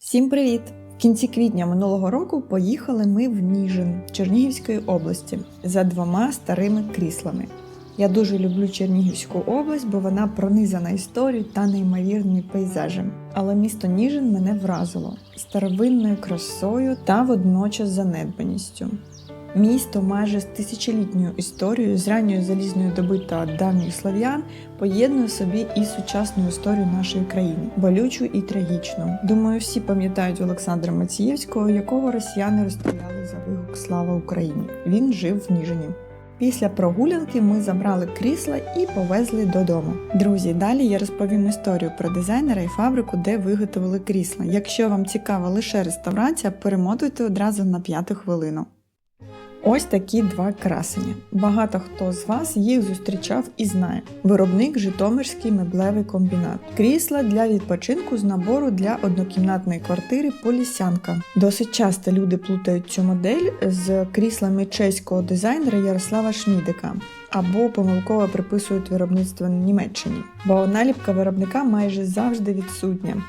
Всім привіт! В кінці квітня минулого року поїхали ми в Ніжин Чернігівської області за двома старими кріслами. Я дуже люблю Чернігівську область, бо вона пронизана історією та неймовірним пейзажем. Але місто Ніжин мене вразило старовинною красою та водночас занедбаністю. Місто майже з тисячолітньою історією, з ранньої залізної доби та давніх слав'ян поєднує собі і сучасну історію нашої країни, болючу і трагічну. Думаю, всі пам'ятають Олександра Мацієвського, якого росіяни розстріляли за вигук Слава Україні. Він жив в Ніжині. Після прогулянки ми забрали крісла і повезли додому. Друзі, далі я розповім історію про дизайнера і фабрику, де виготовили крісла. Якщо вам цікава лише реставрація, перемотуйте одразу на п'яту хвилину. Ось такі два красені. Багато хто з вас їх зустрічав і знає. Виробник Житомирський меблевий комбінат. Крісла для відпочинку з набору для однокімнатної квартири Полісянка. Досить часто люди плутають цю модель з кріслами чеського дизайнера Ярослава Шмідика. Або помилково приписують виробництво Німеччині, бо наліпка виробника майже завжди відсутня.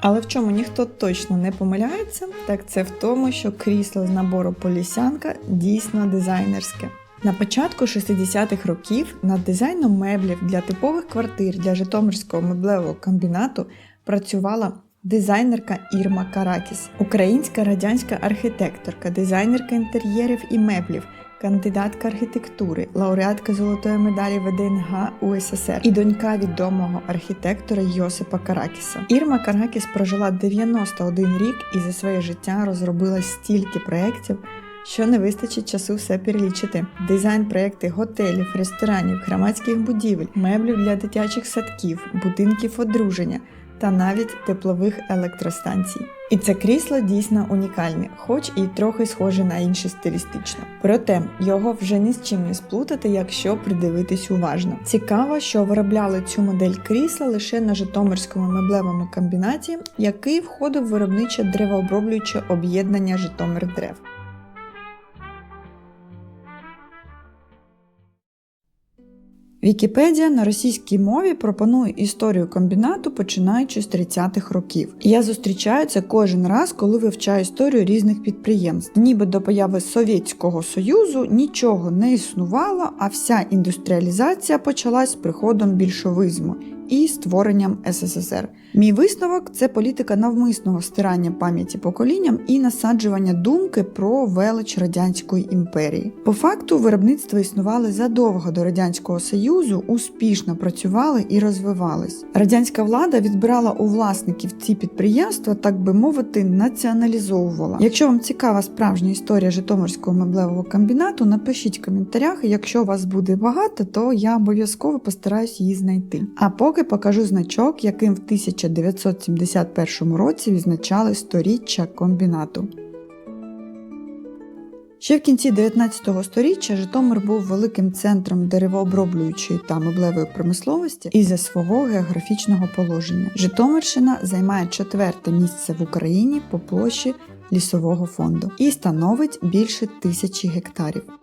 Але в чому ніхто точно не помиляється, так це в тому, що крісло з набору Полісянка дійсно дизайнерське. На початку 60-х років над дизайном меблів для типових квартир для Житомирського меблевого комбінату працювала дизайнерка Ірма Каракіс, українська радянська архітекторка, дизайнерка інтер'єрів і меблів, кандидатка архітектури, лауреатка золотої медалі ВДНГ УССР і донька відомого архітектора Йосипа Каракіса. Ірма Каракіс прожила 91 рік і за своє життя розробила стільки проєктів, що не вистачить часу все перелічити. Дизайн проєкти готелів, ресторанів, громадських будівель, меблів для дитячих садків, будинків одруження та навіть теплових електростанцій. І це крісло дійсно унікальне, хоч і трохи схоже на інше стилістично. Проте його вже ні з чим не сплутати, якщо придивитись уважно. Цікаво, що виробляли цю модель крісла лише на Житомирському меблевому комбінаті, який входив в виробниче древооброблююче об'єднання Житомир Древ. Вікіпедія на російській мові пропонує історію комбінату починаючи з 30-х років. Я зустрічаю це кожен раз, коли вивчаю історію різних підприємств. Ніби до появи Совєтського Союзу нічого не існувало, а вся індустріалізація почалась з приходом більшовизму і створенням СССР. Мій висновок це політика навмисного стирання пам'яті поколінням і насаджування думки про велич радянської імперії. По факту виробництво існували задовго до радянського союзу, успішно працювали і розвивались. Радянська влада відбирала у власників ці підприємства, так би мовити, націоналізовувала. Якщо вам цікава справжня історія Житомирського меблевого комбінату, напишіть в коментарях. Якщо вас буде багато, то я обов'язково постараюсь її знайти. А поки покажу значок, яким в 1971 році відзначали сторіччя комбінату. Ще в кінці 19 століття Житомир був великим центром деревооброблюючої та меблевої промисловості із-за свого географічного положення. Житомирщина займає четверте місце в Україні по площі лісового фонду і становить більше тисячі гектарів.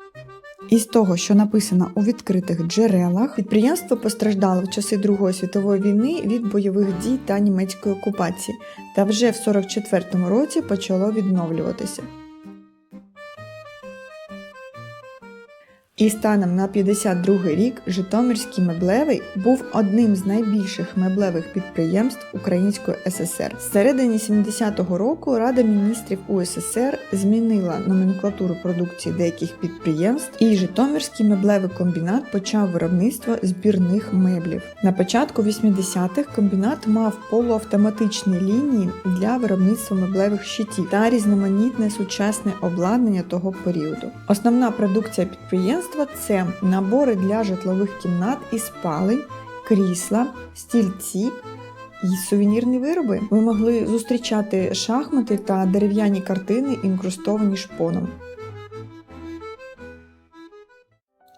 Із того, що написано у відкритих джерелах, підприємство постраждало в часи Другої світової війни від бойових дій та німецької окупації, та вже в 44-му році почало відновлюватися. І станом на 52 рік Житомирський меблевий був одним з найбільших меблевих підприємств Української ССР. З середині 70-го року Рада міністрів УССР змінила номенклатуру продукції деяких підприємств, і Житомирський меблевий комбінат почав виробництво збірних меблів. На початку 80-х комбінат мав полуавтоматичні лінії для виробництва меблевих щитів та різноманітне сучасне обладнання того періоду. Основна продукція підприємства це набори для житлових кімнат і спалень, крісла, стільці і сувенірні вироби. Ви могли зустрічати шахмати та дерев'яні картини, інкрустовані шпоном.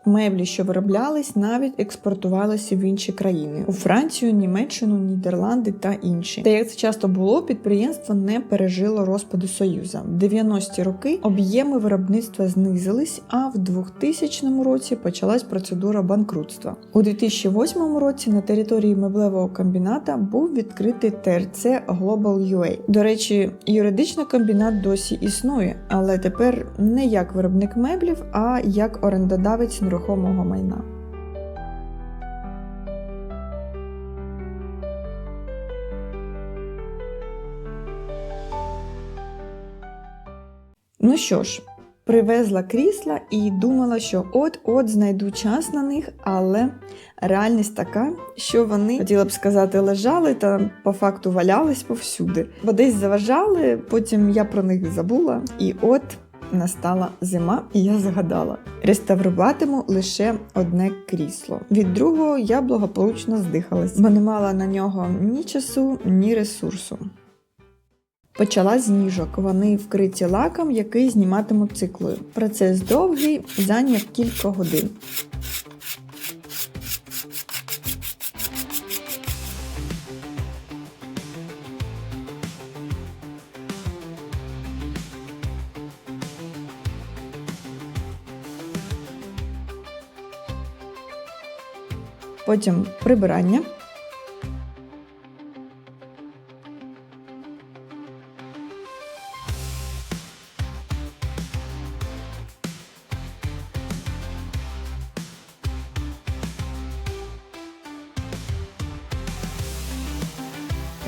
Меблі, що вироблялись, навіть експортувалися в інші країни у Францію, Німеччину, Нідерланди та інші. Та як це часто було, підприємство не пережило розпаду Союза. В 90-ті роки об'єми виробництва знизились, а в 2000 році почалась процедура банкрутства. У 2008 році на території меблевого комбіната був відкритий ТРЦ Global UA. До речі, юридично комбінат досі існує, але тепер не як виробник меблів, а як орендодавець нерухомого майна. Ну що ж, привезла крісла і думала, що от-от знайду час на них, але реальність така, що вони, хотіла б сказати, лежали та по факту валялись повсюди. Бо десь заважали, потім я про них забула, і от. Настала зима, і я згадала: реставруватиму лише одне крісло. Від другого я благополучно здихалась, бо не мала на нього ні часу, ні ресурсу. Почала з ніжок. Вони вкриті лаком, який зніматиму циклою. Процес довгий, зайняв кілька годин. Потім прибирання.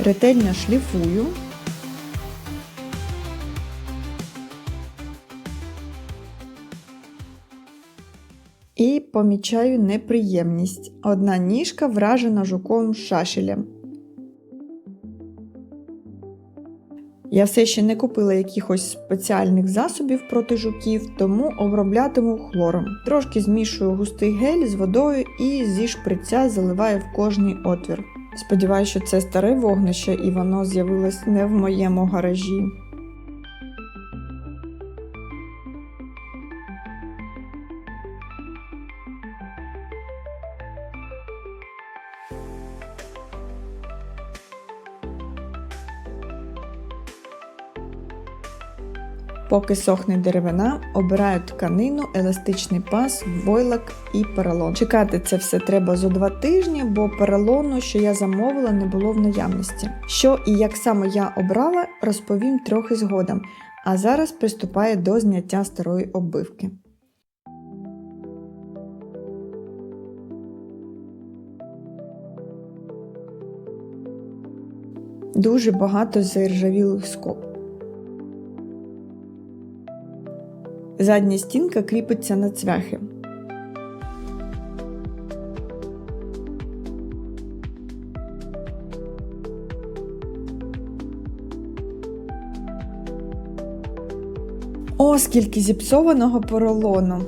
Ретельно шліфую. Помічаю неприємність. Одна ніжка вражена жуковим шашелем. Я все ще не купила якихось спеціальних засобів проти жуків, тому оброблятиму хлором. Трошки змішую густий гель з водою і зі шприця заливаю в кожний отвір. Сподіваюся, що це старе вогнище і воно з'явилось не в моєму гаражі. Поки сохне деревина, обираю тканину, еластичний пас, войлок і поролон. Чекати це все треба зо два тижні, бо поролону, що я замовила, не було в наявності. Що і як саме я обрала, розповім трохи згодом. А зараз приступаю до зняття старої оббивки. Дуже багато заіржавілих скоб. Задня стінка кріпиться на цвяхи. О, скільки зіпсованого поролону!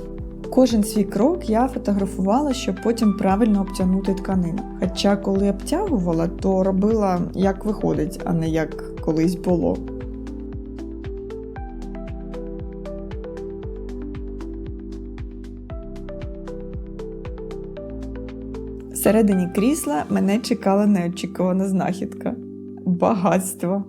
Кожен свій крок я фотографувала, щоб потім правильно обтягнути тканину. Хоча, коли обтягувала, то робила як виходить, а не як колись було. Всередині крісла мене чекала неочікувана знахідка багатство.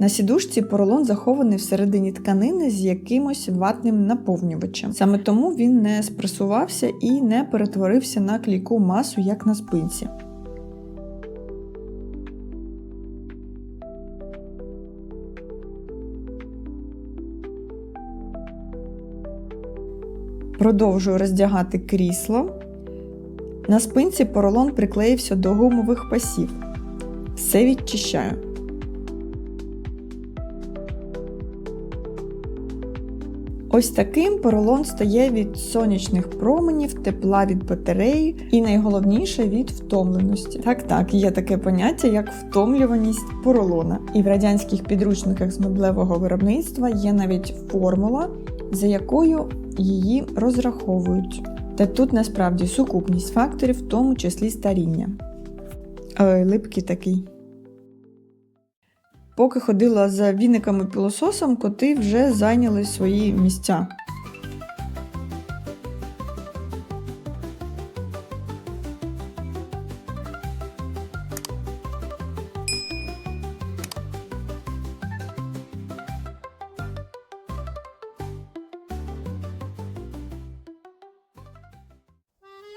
На сідушці поролон захований всередині тканини з якимось ватним наповнювачем. Саме тому він не спресувався і не перетворився на клійку масу, як на спинці. Продовжую роздягати крісло. На спинці поролон приклеївся до гумових пасів. Все відчищаю. Ось таким поролон стає від сонячних променів, тепла від батареї і найголовніше від втомленості. Так, так, є таке поняття, як втомлюваність поролона. І в радянських підручниках з меблевого виробництва є навіть формула, за якою її розраховують. Та тут насправді сукупність факторів, в тому числі старіння. Ой, липкий такий. Поки ходила за віниками пилососом, коти вже зайняли свої місця.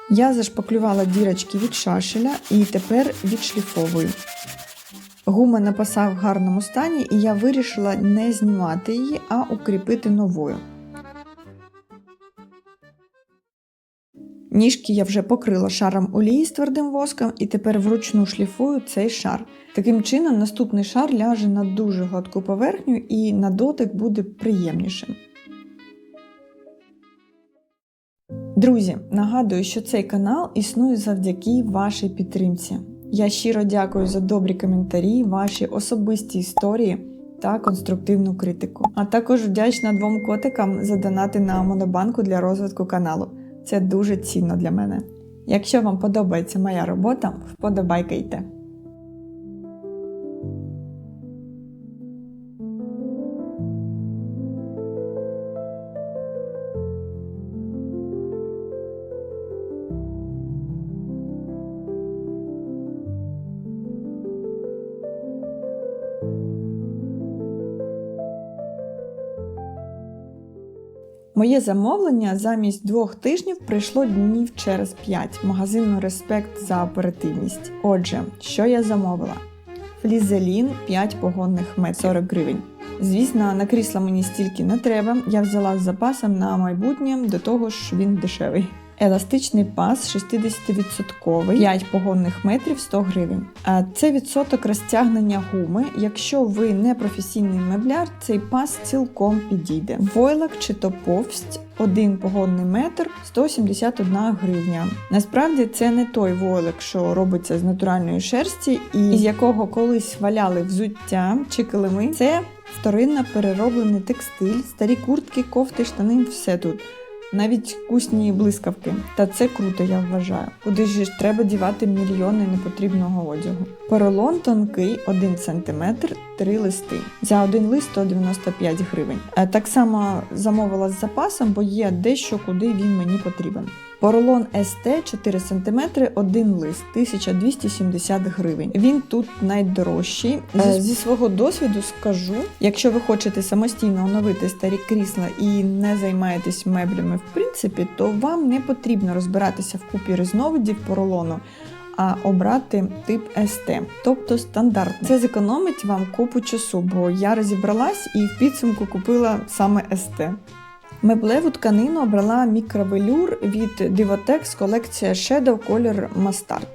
Я зашпаклювала дірочки від шашеля і тепер відшліфовую. Гума на паса в гарному стані, і я вирішила не знімати її, а укріпити новою. Ніжки я вже покрила шаром олії з твердим воском і тепер вручну шліфую цей шар. Таким чином, наступний шар ляже на дуже гладку поверхню і на дотик буде приємнішим. Друзі, нагадую, що цей канал існує завдяки вашій підтримці. Я щиро дякую за добрі коментарі, ваші особисті історії та конструктивну критику. А також вдячна двом котикам за донати на монобанку для розвитку каналу. Це дуже цінно для мене. Якщо вам подобається моя робота, вподобайкайте. Моє замовлення замість двох тижнів прийшло днів через п'ять. Магазину Респект за оперативність. Отже, що я замовила? Флізелін 5 погонних метрів 40 гривень. Звісно, на крісла мені стільки не треба. Я взяла з запасом на майбутнє, до того ж він дешевий. Еластичний пас 60% 5 погонних метрів 100 гривень. Це відсоток розтягнення гуми. Якщо ви не професійний мебляр, цей пас цілком підійде. Войлок чи то повсть 1 погонний метр 171 гривня. Насправді це не той войлок, що робиться з натуральної шерсті, і з якого колись валяли взуття чи килими. Це вторинно перероблений текстиль, старі куртки, кофти, штани, все тут навіть вкусні блискавки. Та це круто, я вважаю. Куди ж треба дівати мільйони непотрібного одягу. Поролон тонкий 1 см, 3 листи. За один лист 195 гривень. Е, Так само замовила з запасом, бо є дещо, куди він мені потрібен. Поролон СТ 4 см, один лист 1270 гривень. Він тут найдорожчий. Е, Зі свого досвіду скажу, якщо ви хочете самостійно оновити старі крісла і не займаєтесь меблями в принципі, то вам не потрібно розбиратися в купі різновидів поролону. А обрати тип СТ, тобто стандарт. Це зекономить вам купу часу, бо я розібралась і в підсумку купила саме СТ. Меблеву тканину обрала мікровелюр від Divotex колекція Shadow Color Mustard,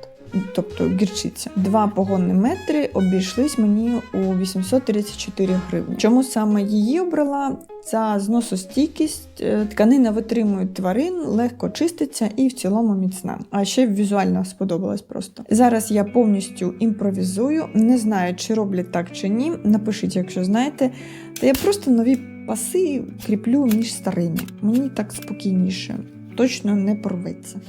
тобто гірчиця. Два погонні метри обійшлись мені у 834 гривні. Чому саме її обрала? За зносостійкість е, тканина витримує тварин, легко чиститься і в цілому міцна. А ще візуально сподобалась просто. Зараз я повністю імпровізую, не знаю, чи роблять так чи ні. Напишіть, якщо знаєте. Та я просто нові паси кріплю між старими. Мені так спокійніше, точно не порветься.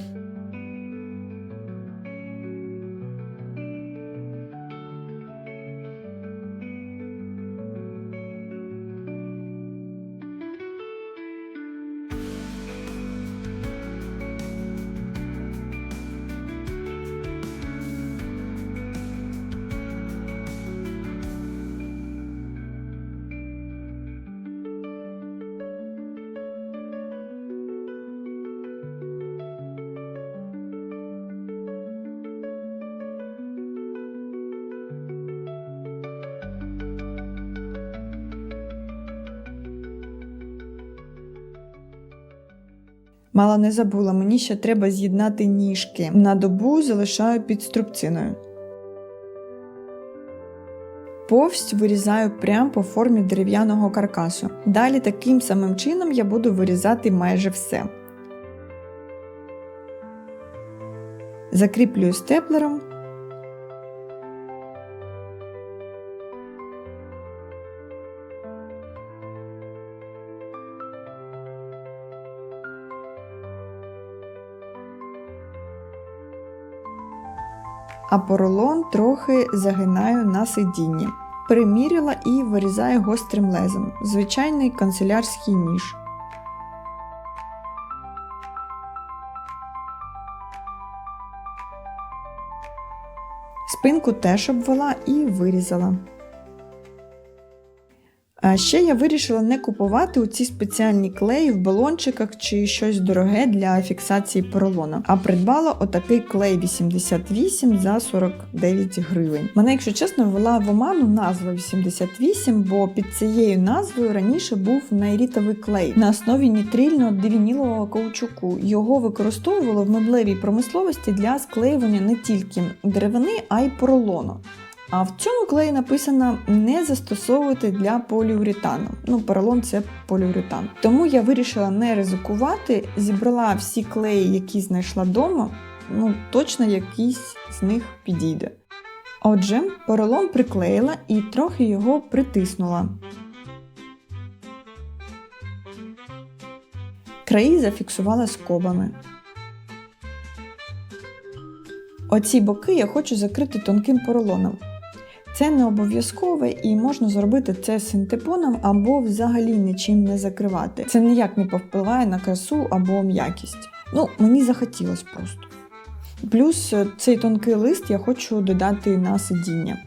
Мало не забула, мені ще треба з'єднати ніжки. На добу залишаю під струбциною. Повсть вирізаю прямо по формі дерев'яного каркасу. Далі таким самим чином я буду вирізати майже все. Закріплюю степлером. А поролон трохи загинаю на сидінні. Приміряла і вирізаю гострим лезом. Звичайний канцелярський ніж. Спинку теж обвела і вирізала. А ще я вирішила не купувати оці спеціальні клеї в балончиках чи щось дороге для фіксації поролона, а придбала отакий клей 88 за 49 гривень. Мене, якщо чесно, ввела в оману назва 88, бо під цією назвою раніше був найрітовий клей на основі нітрильного дивінілового каучуку. Його використовували в меблевій промисловості для склеювання не тільки деревини, а й поролону. А в цьому клеї написано не застосовувати для поліуретану. Ну, поролон це поліуретан. Тому я вирішила не ризикувати, зібрала всі клеї, які знайшла вдома. Ну, точно якийсь з них підійде. Отже, поролон приклеїла і трохи його притиснула. Краї зафіксувала скобами. Оці боки я хочу закрити тонким поролоном. Це не обов'язкове і можна зробити це синтепоном або взагалі нічим не закривати. Це ніяк не повпливає на красу або м'якість. Ну, мені захотілося просто. Плюс е, цей тонкий лист я хочу додати на сидіння.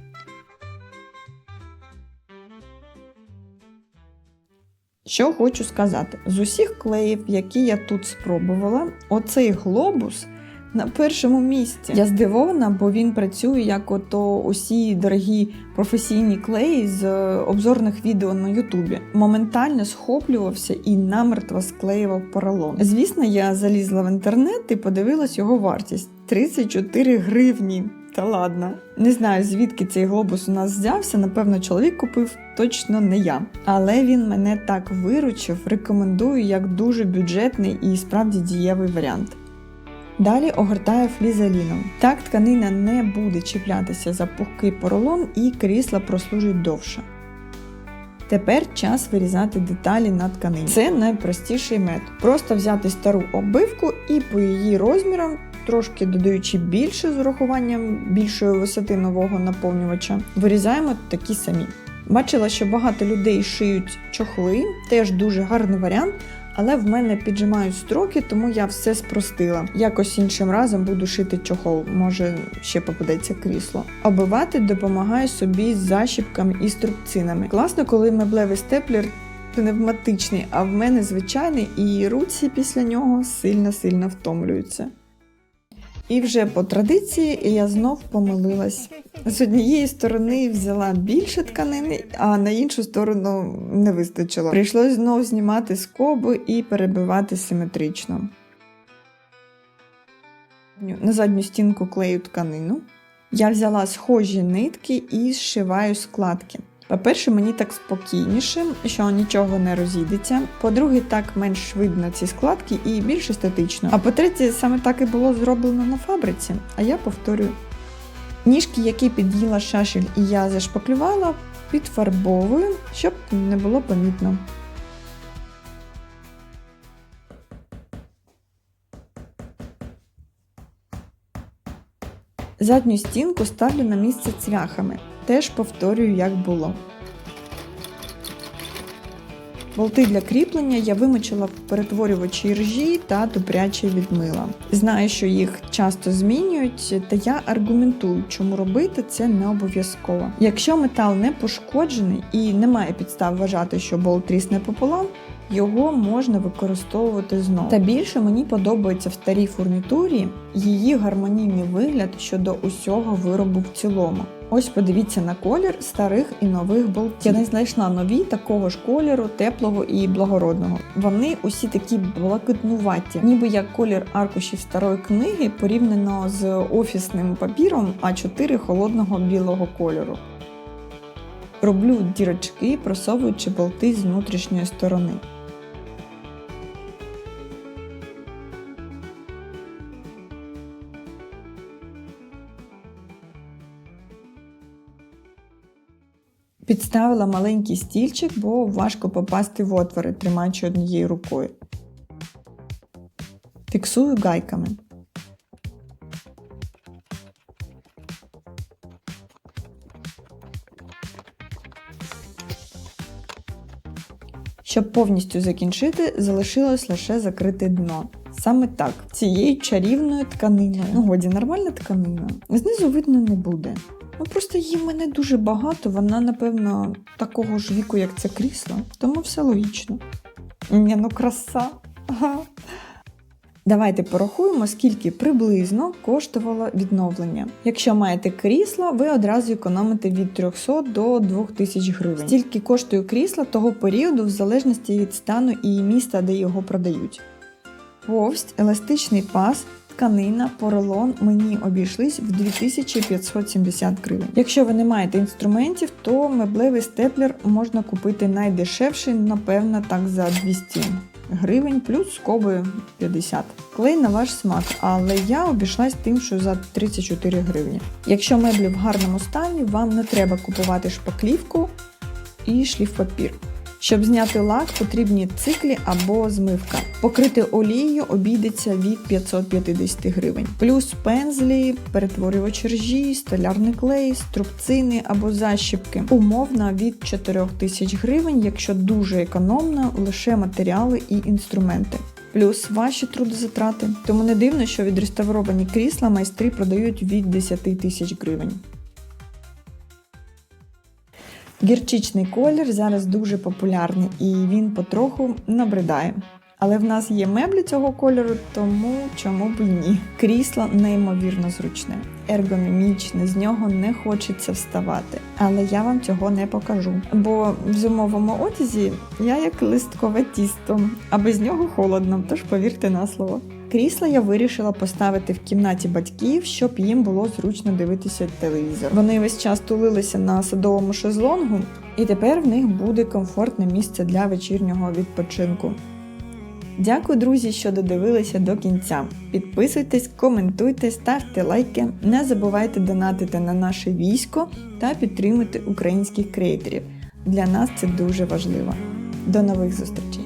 Що хочу сказати: з усіх клеїв, які я тут спробувала, оцей глобус на першому місці. Я здивована, бо він працює як ото усі дорогі професійні клеї з е, обзорних відео на Ютубі. Моментально схоплювався і намертво склеював поролон. Звісно, я залізла в інтернет і подивилась його вартість 34 гривні. Та ладно. Не знаю, звідки цей глобус у нас взявся. Напевно, чоловік купив точно не я. Але він мене так виручив, рекомендую як дуже бюджетний і справді дієвий варіант. Далі огортаю флізеліном. Так тканина не буде чіплятися за пухкий поролон і крісла прослужить довше. Тепер час вирізати деталі на тканині. Це найпростіший метод. Просто взяти стару оббивку і по її розмірам, трошки додаючи більше з урахуванням більшої висоти нового наповнювача, вирізаємо такі самі. Бачила, що багато людей шиють чохли, теж дуже гарний варіант. Але в мене піджимають строки, тому я все спростила. Якось іншим разом буду шити чохол, може ще попадеться крісло. Обивати допомагає собі з защіпками і струбцинами. Класно, коли меблевий степлер пневматичний, а в мене звичайний, і руці після нього сильно-сильно втомлюються. І вже по традиції я знов помилилась. З однієї сторони взяла більше тканини, а на іншу сторону не вистачило. Прийшлось знов знімати скоби і перебивати симетрично. На задню стінку клею тканину. Я взяла схожі нитки і зшиваю складки. По-перше, мені так спокійніше, що нічого не розійдеться. По-друге, так менш видно ці складки і більш естетично. А по-третє, саме так і було зроблено на фабриці, а я повторюю. Ніжки, які під'їла шашель і я зашпаклювала, підфарбовую, щоб не було помітно. Задню стінку ставлю на місце цвяхами. Теж повторюю, як було. Болти для кріплення я вимочила в перетворювачі ржі та добряче відмила. Знаю, що їх часто змінюють, та я аргументую, чому робити це не обов'язково. Якщо метал не пошкоджений і немає підстав вважати, що болт трісне пополам, його можна використовувати знову. Та більше мені подобається в старій фурнітурі її гармонійний вигляд щодо усього виробу в цілому. Ось подивіться на колір старих і нових болтів. Я не знайшла нові такого ж кольору, теплого і благородного. Вони усі такі блакитнуваті, ніби як колір аркушів старої книги порівняно з офісним папіром А4 холодного білого кольору. Роблю дірочки, просовуючи болти з внутрішньої сторони. Підставила маленький стільчик, бо важко попасти в отвори, тримаючи однією рукою. Фіксую гайками. Щоб повністю закінчити, залишилось лише закрити дно. Саме так, цією чарівною тканиною. Ну, годі, нормальна тканина. Знизу видно не буде. Ну просто її в мене дуже багато, вона, напевно, такого ж віку, як це крісло, тому все логічно. Ні, ну краса. Ага. Давайте порахуємо, скільки приблизно коштувало відновлення. Якщо маєте крісло, ви одразу економите від 300 до 2000 гривень. Стільки коштує крісло того періоду, в залежності від стану і міста, де його продають. Повсть, еластичний пас, тканина, поролон мені обійшлись в 2570 гривень. Якщо ви не маєте інструментів, то меблевий степлер можна купити найдешевший, напевно, так за 200 гривень, плюс скоби 50. Клей на ваш смак, але я обійшлась тим, що за 34 гривні. Якщо меблі в гарному стані, вам не треба купувати шпаклівку і шліфпапір. Щоб зняти лак, потрібні циклі або змивка. Покрити олією обійдеться від 550 гривень. Плюс пензлі, перетворювач ржі, столярний клей, струбцини або защіпки. Умовно від 4000 гривень, якщо дуже економно, лише матеріали і інструменти. Плюс ваші трудозатрати. Тому не дивно, що відреставровані крісла майстри продають від 10 тисяч гривень. Гірчичний колір зараз дуже популярний і він потроху набридає. Але в нас є меблі цього кольору, тому чому б і ні. Крісло неймовірно зручне, ергономічне, з нього не хочеться вставати. Але я вам цього не покажу. Бо в зимовому одязі я як листкове тісто, а без нього холодно, тож повірте на слово. Крісла я вирішила поставити в кімнаті батьків, щоб їм було зручно дивитися телевізор. Вони весь час тулилися на садовому шезлонгу, і тепер в них буде комфортне місце для вечірнього відпочинку. Дякую, друзі, що додивилися до кінця. Підписуйтесь, коментуйте, ставте лайки, не забувайте донатити на наше військо та підтримуйте українських креаторів. Для нас це дуже важливо. До нових зустрічей!